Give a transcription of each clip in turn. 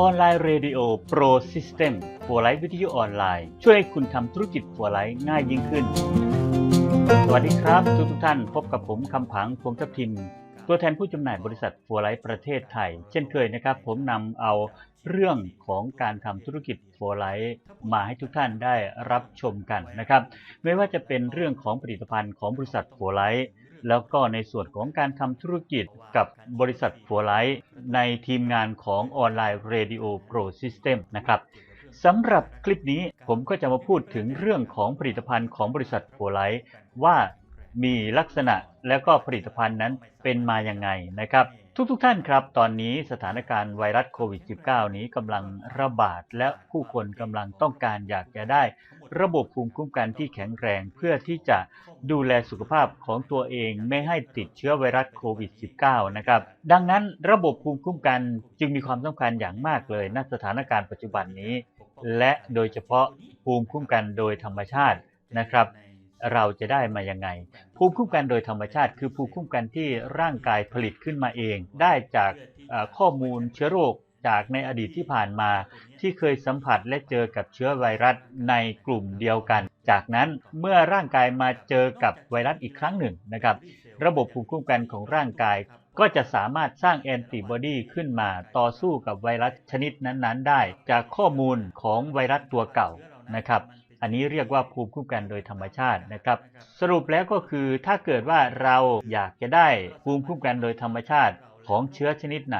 ออนไลน์เรดิโอโปรซิสเต็มหัวไลฟ์วิทยุออนไลน์ ช่วยให้คุณทำธุรกิจหัวไลฟ์ง่ายยิ่งขึ้น สวัสดีครับทุกทุกท่านพบกับผมคำผังพวงทัพทิม ตัวแทนผู้จำหน่ายบริษัทฟัวไลท์ประเทศไทย เช่นเคยนะครับ ผมนำเอาเรื่องของการทำธุรกิจฟัวไลท์มาให้ทุกท่านได้รับชมกันนะครับ ไม่ว่าจะเป็นเรื่องของผลิตภัณฑ์ของบริษัทฟัวไลท์ แล้วก็ในส่วนของการทำธุรกิจกับบริษัทฟัวไลท์ในทีมงานของออนไลน์เรดิโอโปรซิสเต็มนะครับสำหรับคลิปนี้ผมก็จะมาพูดถึงเรื่องของผลิตภัณฑ์ของบริษัทหัวไลท์ว่ามีลักษณะและก็ผลิตภัณฑ์นั้นเป็นมาอย่างไงนะครับ ทุกๆทท่านครับ ตอนนี้สถานการณ์ไวรัสโควิด -19 นี้กำลังระบาดและผู้คนกำลังต้องการอยากจะได้ ระบบภูมิคุ้มกันที่แข็งแรงเพื่อที่จะดูแลสุขภาพของตัวเองไม่ให้ติดเชื้อไวรัสโควิด -19 นะครับ ดังนั้นระบบภูมิคุ้มกันจึงมีความสำคัญอย่างมากเลยณสถานการณ์ปัจจุบันนี้ และโดยเฉพาะภูมิคุ้มกันโดยธรรมชาตินะครับ เราจะได้มายังไง ภูมิคุ้มกันโดยธรรมชาติ คือภูมิคุ้มกันที่ร่างกายผลิตขึ้นมาเอง ได้จากเอ่อข้อมูลเชื้อโรคจากในอดีตที่ผ่านมา ที่เคยสัมผัสและเจอกับเชื้อไวรัสในกลุ่มเดียวกัน จากนั้นเมื่อร่างกายมาเจอกับไวรัสอีกครั้งหนึ่งนะครับ ระบบภูมิคุ้มกันของร่างกายก็จะสามารถสร้างแอนติบอดีขึ้นมาต่อสู้กับไวรัสชนิดนั้นๆ ได้ จากข้อมูลของไวรัสตัวเก่านะครับ อันนี้เรียกว่าภูมิคุ้มกันโดยธรรมชาตินะครับ สรุปแล้วก็คือถ้าเกิดว่าเราอยากจะได้ภูมิคุ้มกันโดยธรรมชาติของเชื้อชนิดไหน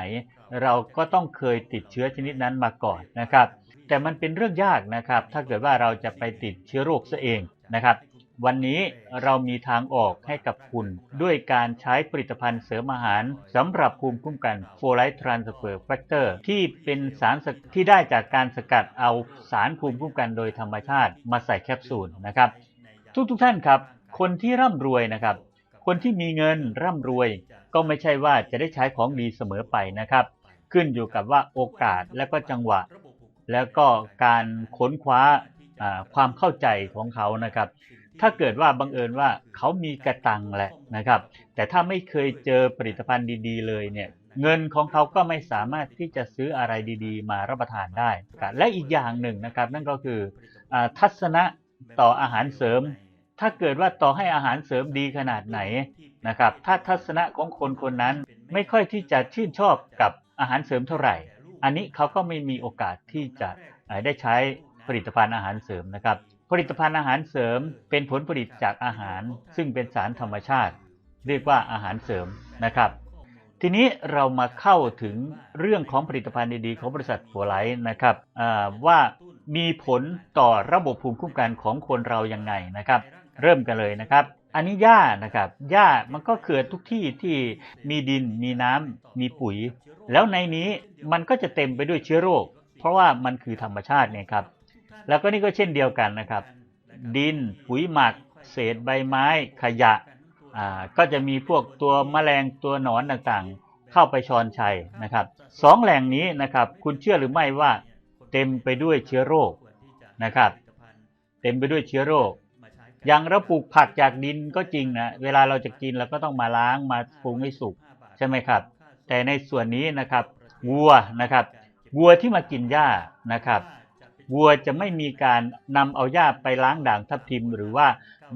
เราก็ต้องเคยติดเชื้อชนิดนั้นมาก่อนนะครับ แต่มันเป็นเรื่องยากนะครับ ถ้าเกิดว่าเราจะไปติดเชื้อโรคซะเองนะครับ วันนี้เรามีทางออกให้กับคุณด้วยการใช้ผลิตภัณฑ์เสริมอาหารสำหรับภูมิคุ้มกัน f o l i t e Transfer Factor ที่เป็นสารสที่ได้จากการสกัดเอาสารภูมิคุ้มกันโดยธรรมชาติมาใส่แคปซูลนะครับ ทุกทุกๆท่านครับ คนที่ร่ำรวยนะครับ คนที่มีเงินร่ำรวย ก็ไม่ใช่ว่าจะได้ใช้ของดีเสมอไปนะครับ ขึ้นอยู่กับว่าโอกาสและก็จังหวะ แล้วก็การค้นคว้าความเข้าใจของเขานะครับ ถ้าเกิดว่าบังเอิญว่าเขามีกระตังแหละนะครับ แต่ถ้าไม่เคยเจอผลิตภัณฑ์ดี ๆ เลยเนี่ยเงินของเขาก็ไม่สามารถที่จะซื้ออะไรดี ๆ มารับประทานได้ครับและอีกอย่างหนึ่งนะครับ นั่นก็คืออทัศนะต่ออาหารเสริม ถ้าเกิดว่าต่อให้อาหารเสริมดีขนาดไหนนะครับ ถ้าทัศนะของคนคนนั้นไม่ค่อยที่จะชื่นชอบกับอาหารเสริมเท่าไหร่ อันนี้เขาก็ไม่มีโอกาสที่จะได้ใช้ผลิตภัณฑ์อาหารเสริมนะครับ ผลิตภัณฑ์อาหารเสริมเป็นผลผลิตจากอาหาร ซึ่งเป็นสารธรรมชาติ เรียกว่าอาหารเสริมนะครับ ทีนี้เรามาเข้าถึงเรื่องของผลิตภัณฑ์ดีๆของบริษัทฟัวไลท์นะครับว่ามีผลต่อระบบภูมิคุ้มกันของคนเรายังไงนะครับ เริ่มกันเลยนะครับ อันนี้หญ้านะครับหญ้ามันก็เกิดทุกที่ที่มีดินมีน้ำมีปุ๋ย แล้วในนี้มันก็จะเต็มไปด้วยเชื้อโรค เพราะว่ามันคือธรรมชาติเนี่ยครับ แล้วก็นี่ก็เช่นเดียวกันนะครับ ดินปุ๋ยหมัก เศษใบไม้ขยะอ่าก็จะมีพวกตัวแมลงตัวหนอนต่างๆ เข้าไปชอนชัยนะครับสองแหล่งนี้นะครับคุณเชื่อหรือไม่ว่าเต็มไปด้วยเชื้อโรคนะครับ เต็มไปด้วยเชื้อโรคอย่างเราปลูกผักจากดินก็จริงนะเวลาเราจะกินเราก็ต้องมาล้างมาปรุงให้สุกใช่ไหมครับ แต่ในส่วนนี้นะครับวัวนะครับวัวที่มากินหญ้านะครับ วัวจะไม่มีการนำเอาหญ้าไปล้างด่างทับทิม หรือว่า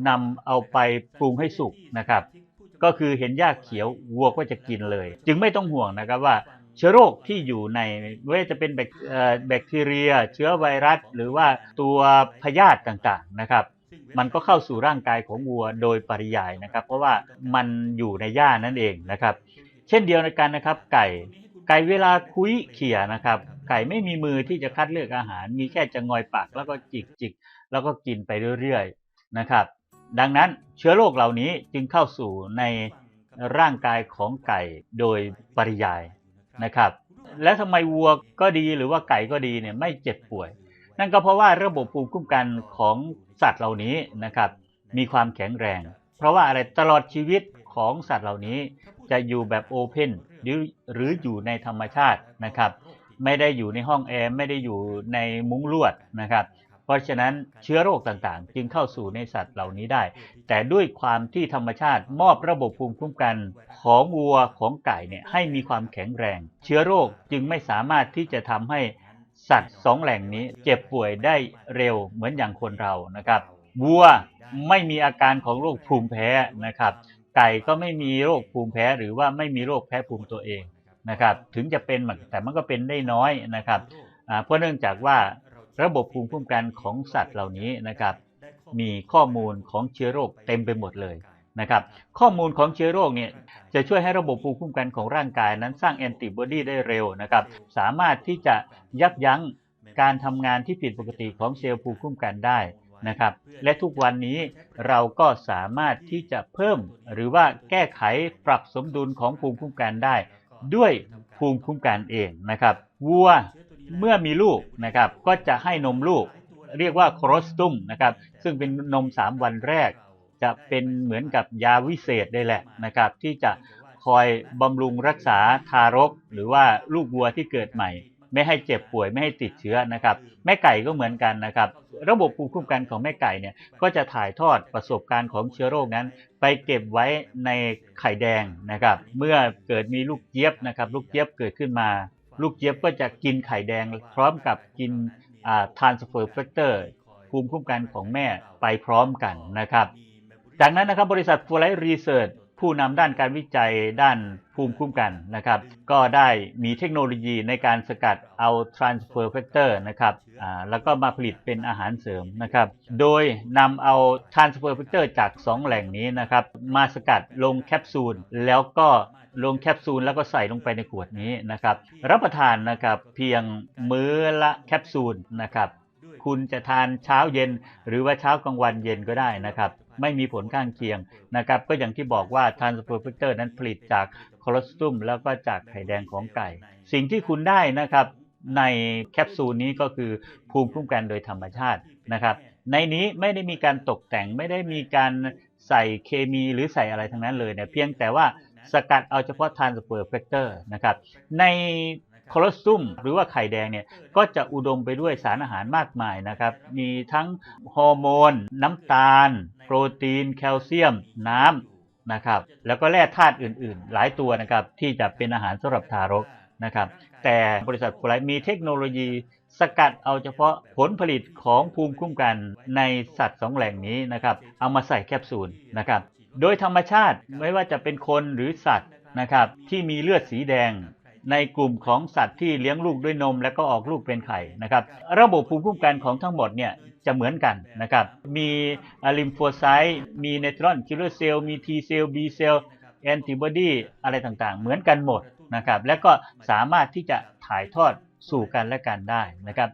นำเอาไปปรุงให้สุกนะครับ ก็คือเห็นหญ้าเขียววัวก็จะกินเลย จึงไม่ต้องห่วงนะครับว่าเชื้อโรคที่อยู่ในไม่ว่าจะเป็นแบคเอ่อแบคทีเรีย เชื้อไวรัส หรือว่าตัวพยาธิต่างๆนะครับ มันก็เข้าสู่ร่างกายของวัวโดยปริยายนะครับ เพราะว่ามันอยู่ในหญ้านั่นเองนะครับ เช่นเดียวกันนะครับไก่ ไก่เวลาคุยเขี่ยนะครับ ไก่ไม่มีมือที่จะคัดเลือกอาหาร มีแค่จะงอยปากแล้วก็จิกจิกแล้วก็กินไปเรื่อยๆนะครับ ดังนั้นเชื้อโรคเหล่านี้จึงเข้าสู่ในร่างกายของไก่โดยปริยายนะครับ และทำไมวัวก็ดีหรือว่าไก่ก็ดีเนี่ยไม่เจ็บป่วย นั่นก็เพราะว่าระบบภูมิคุ้มกันของสัตว์เหล่านี้นะครับ มีความแข็งแรง เพราะว่าอะไรตลอดชีวิต ของสัตว์เหล่านี้จะอยู่แบบโอเพนหรือหรืออยู่ในธรรมชาตินะครับ ไม่ได้อยู่ในห้องแอร์ไม่ได้อยู่ในมุ้งลวดนะครับ เพราะฉะนั้นเชื้อโรคต่างๆ จึงเข้าสู่ในสัตว์เหล่านี้ได้ แต่ด้วยความที่ธรรมชาติมอบระบบภูมิคุ้มกันของวัวของไก่เนี่ยให้มีความแข็งแรง เชื้อโรคจึงไม่สามารถที่จะทำให้สัตว์สองแหล่งนี้เจ็บป่วยได้เร็วเหมือนอย่างคนเรานะครับวัวไม่มีอาการของโรคภูมิแพ้นะครับ ก่ก็ไม่มีโรคภูมิแพ้หรือว่าไม่มีโรคแพ้ภูมิตัวเองนะครับ ถึงจะเป็นแต่มันก็เป็นได้น้อยนะครับเพราะเนื่องจากว่าระบบภูมิคุ้มกันของสัตว์เหล่านี้นะครับ มีข้อมูลของเชื้อโรคเต็มไปหมดเลยนะครับ ข้อมูลของเชื้อโรคเนี่ยจะช่วยให้ระบบภูมิคุ้มกันของร่างกายนั้นสร้างแอนติบอดีได้เร็วนะครับ สามารถที่จะยับยั้งการทำงานที่ผิดปกติของเซลล์ภูมิคุ้มกันได้ นะครับ และทุกวันนี้เราก็สามารถที่จะเพิ่ม หรือว่าแก้ไขปรับสมดุลของภูมิคุ้มกันได้ ด้วยภูมิคุ้มกันเองนะครับ วัวเมื่อมีลูกนะครับ ก็จะให้นมลูก เรียกว่าโครสตุมนะครับ ซึ่งเป็นนม 3 วันแรก จะเป็นเหมือนกับยาวิเศษได้แหละนะครับ ที่จะคอยบำรุงรักษาทารก หรือว่าลูกวัวที่เกิดใหม่ ไม่ให้เจ็บป่วยไม่ให้ติดเชื้อนะครับ แม่ไก่ก็เหมือนกันนะครับ ระบบภูมิคุ้มกันของแม่ไก่เนี่ยก็จะถ่ายทอดประสบการณ์ของเชื้อโรคนั้น ไปเก็บไว้ในไข่แดงนะครับ เมื่อเกิดมีลูกเจี๊ยบนะครับ ลูกเจี๊ยบเกิดขึ้นมา ลูกเจี๊ยบก็จะกินไข่แดงพร้อมกับกินอ่า transfer factor ภูมิคุ้มกันของแม่ไปพร้อมกันนะครับ จากนั้นนะครับบริษัท f o r i g h t Research ผู้นำด้านการวิจัยด้านภูมิคุ้มกันนะครับ ก็ได้มีเทคโนโลยีในการสกัดเอา transfer factor นะครับแล้วก็มาผลิตเป็นอาหารเสริมนะครับ โดยนำเอา transfer factor จาก 2 แหล่งนี้นะครับ มาสกัดลงแคปซูลแล้วก็ลงแคปซูลแล้วก็ใส่ลงไปในขวดนี้นะครับ รับประทานนะครับเพียงมื้อละแคปซูลนะครับคุณจะทานเช้าเย็นหรือว่าเช้ากลางวันเย็นก็ได้นะครับ ไม่มีผลข้างเคียงนะครับก็อย่างที่บอกว่า transfer factor นั้นผลิตจากโคลอสตุมแล้วก็จากไข่แดงของไก่ สิ่งที่คุณได้นะครับในแคปซูลนี้ก็คือภูมิคุ้มกันโดยธรรมชาตินะครับ ในนี้ไม่ได้มีการตกแต่งไม่ได้มีการใส่เคมีหรือใส่อะไรทั้งนั้นเลยเนี่ยเพียงแต่ว่าสกัดเอาเฉพาะ transfer factor นะครับใน โคลอสตุมหรือว่าไข่แดงเนี่ยก็จะอุดมไปด้วยสารอาหารมากมายนะครับ มีทั้งฮอร์โมน น้ำตาล โปรตีน แคลเซียม น้ำนะครับแล้วก็แร่ธาตุอื่นๆ หลายตัวนะครับที่จะเป็นอาหารสำหรับทารกนะครับแต่บริษัทโคไลมีเทคโนโลยีสกัดเอาเฉพาะผลผลิตของภูมิคุ้มกันในสัตว์สองแหล่งนี้นะครับเอามาใส่แคปซูลนะครับโดยธรรมชาติไม่ว่าจะเป็นคนหรือสัตว์นะครับที่มีเลือดสีแดง ในกลุ่มของสัตว์ที่เลี้ยงลูกด้วยนม และก็ออกลูกเป็นไข่นะครับ ระบบภูมิคุ้มกันของทั้งหมดเนี่ยจะเหมือนกันนะครับ มีลิมโฟไซต์มีเนตรอนคิลเลอร์เซลล์มี T เซลล์ B เซลล์แอนติบอดีอะไรต่างๆ เหมือนกันหมดนะครับ และก็สามารถที่จะถ่ายทอดสู่กันและกันได้นะครับ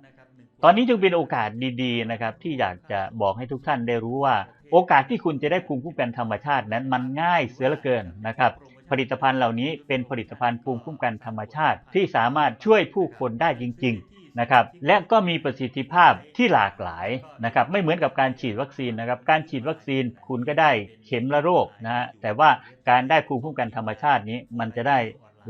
ตอนนี้จึงเป็นโอกาสดีๆนะครับ ที่อยากจะบอกให้ทุกท่านได้รู้ว่า โอกาสที่คุณจะได้ภูมิคุ้มกันธรรมชาตินั้นมันง่ายเสียเหลือเกินนะครับ ผลิตภัณฑ์เหล่านี้เป็นผลิตภัณฑ์ภูมิคุ้มกันธรรมชาติ ที่สามารถช่วยผู้คนได้จริง ๆ นะครับ และก็มีประสิทธิภาพที่หลากหลายนะครับ ไม่เหมือนกับการฉีดวัคซีนนะครับ การฉีดวัคซีนคุณก็ได้เข็มละโรคนะฮะ แต่ว่าการได้ภูมิคุ้มกันธรรมชาตินี้มันจะได้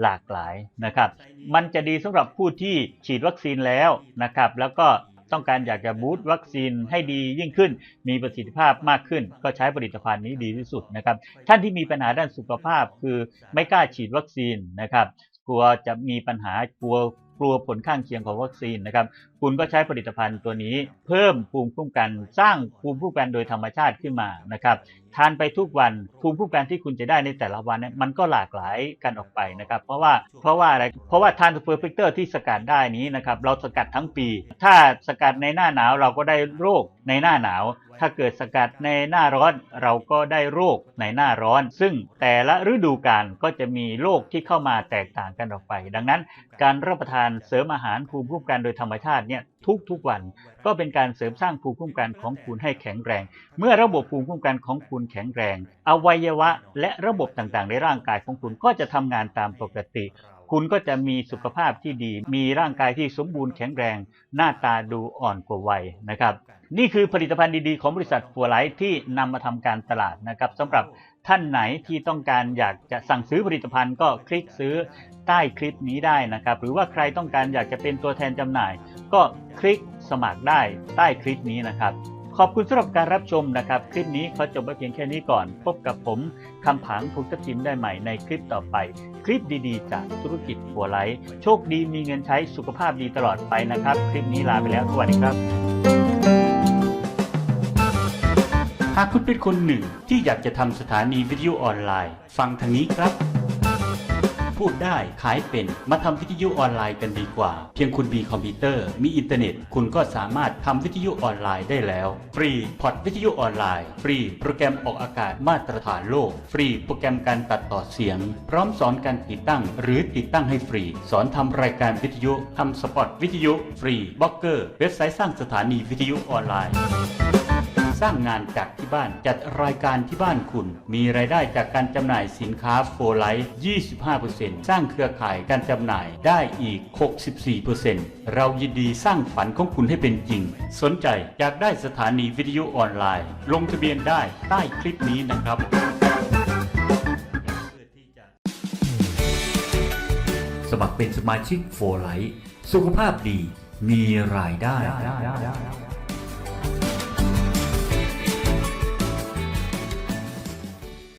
หลากหลายนะครับ มันจะดีสำหรับผู้ที่ฉีดวัคซีนแล้วนะครับ แล้วก็ ต้องการอยากจะบูตวัคซีนให้ดียิ่งขึ้น มีประสิทธิภาพมากขึ้น ก็ใช้ผลิตภัณฑ์นี้ดีที่สุดนะครับ ท่านที่มีปัญหาด้านสุขภาพคือไม่กล้าฉีดวัคซีนนะครับ กลัวจะมีปัญหากลัวกลัวผลข้างเคียงของวัคซีนนะครับคุณก็ใช้ผลิตภัณฑ์ตัวนี้ เพิ่มภูมิคุ้มกันสร้างภูมิคุ้มกันโดยธรรมชาติขึ้นมานะครับทานไปทุกวันภูมิคุ้มกันที่คุณจะได้ในแต่ละวันเนี่ยมันก็หลากหลายกันออกไปนะครับ เพราะว่าเพราะว่าอะไรเพราะว่าทานซูเปอร์ฟิกเตอร์ที่สกัดได้นี้นะครับเราสกัดทั้งปี ถ้าสกัดในหน้าหนาวเราก็ได้โรคในหน้าหนาว ถ้าเกิดสกัดในหน้าร้อนเราก็ได้โรคในหน้าร้อน ซึ่งแต่ละฤดูกาลก็จะมีโรคที่เข้ามาแตกต่างกันออกไป ดังนั้น การรับประทานเสริมอาหารภูมิคุ้มกันโดยธรรมชาติเนี่ยทุกๆวัน ก็เป็นการเสริมสร้างภูมิคุ้มกันของคุณให้แข็งแรง เมื่อระบบภูมิคุ้มกันของคุณแข็งแรง อวัยวะและระบบต่างๆ ในร่างกายของคุณก็จะทำงานตามปกติ คุณก็จะมีสุขภาพที่ดี มีร่างกายที่สมบูรณ์แข็งแรง หน้าตาดูอ่อนกว่าวัยนะครับ นี่คือผลิตภัณฑ์ดีๆของบริษัทฟัวไลท์ที่นำมาทำการตลาดนะครับสำหรับ ท่านไหนที่ต้องการอยากจะสั่งซื้อผลิตภัณฑ์ก็คลิกซื้อใต้คลิปนี้ได้นะครับ หรือว่าใครต้องการอยากจะเป็นตัวแทนจำหน่าย ก็คลิกสมัครได้ใต้คลิปนี้นะครับ ขอบคุณสำหรับการรับชมนะครับ คลิปนี้ขอจบไว้เพียงแค่นี้ก่อน พบกับผมคำผางภูกทับทิมได้ใหม่ในคลิปต่อไป คลิปดีๆ จากธุรกิจหัวไหลโชคดีมีเงินใช้สุขภาพดีตลอดไปนะครับ คลิปนี้ลาไปแล้วสวัสดีครับ หากคุณเป็นคนหนึ่งที่อยากจะทำสถานีวิทยุออนไลน์ ฟังทางนี้ครับ พูดได้ขายเป็นมาทำวิทยุออนไลน์กันดีกว่า เพียงคุณมีคอมพิวเตอร์ มีอินเทอร์เน็ต คุณก็สามารถทำวิทยุออนไลน์ได้แล้ว ฟรีพอร์ตวิทยุออนไลน์ ฟรีโปรแกรมออกอากาศมาตรฐานโลก ฟรีโปรแกรมการตัดต่อเสียง พร้อมสอนการติดตั้ง หรือติดตั้งให้ฟรี สอนทำรายการวิทยุทำสปอตวิทยุ ฟรีบล็อกเกอร์ เว็บไซต์สร้างสถานีวิทยุออนไลน์ สร้างงานจากที่บ้าน จัดรายการที่บ้านคุณ มีรายได้จากการจำหน่ายสินค้าโฟไลท์25%สร้างเครือข่ายการจำหน่ายได้อีก 64%เรายินดีสร้างฝันของคุณให้เป็นจริง สนใจอยากได้สถานีวิทยุออนไลน์ ลงทะเบียนได้ใต้คลิปนี้นะครับสมัครเป็นสมาชิกโฟไลท์สุขภาพดีมีรายได้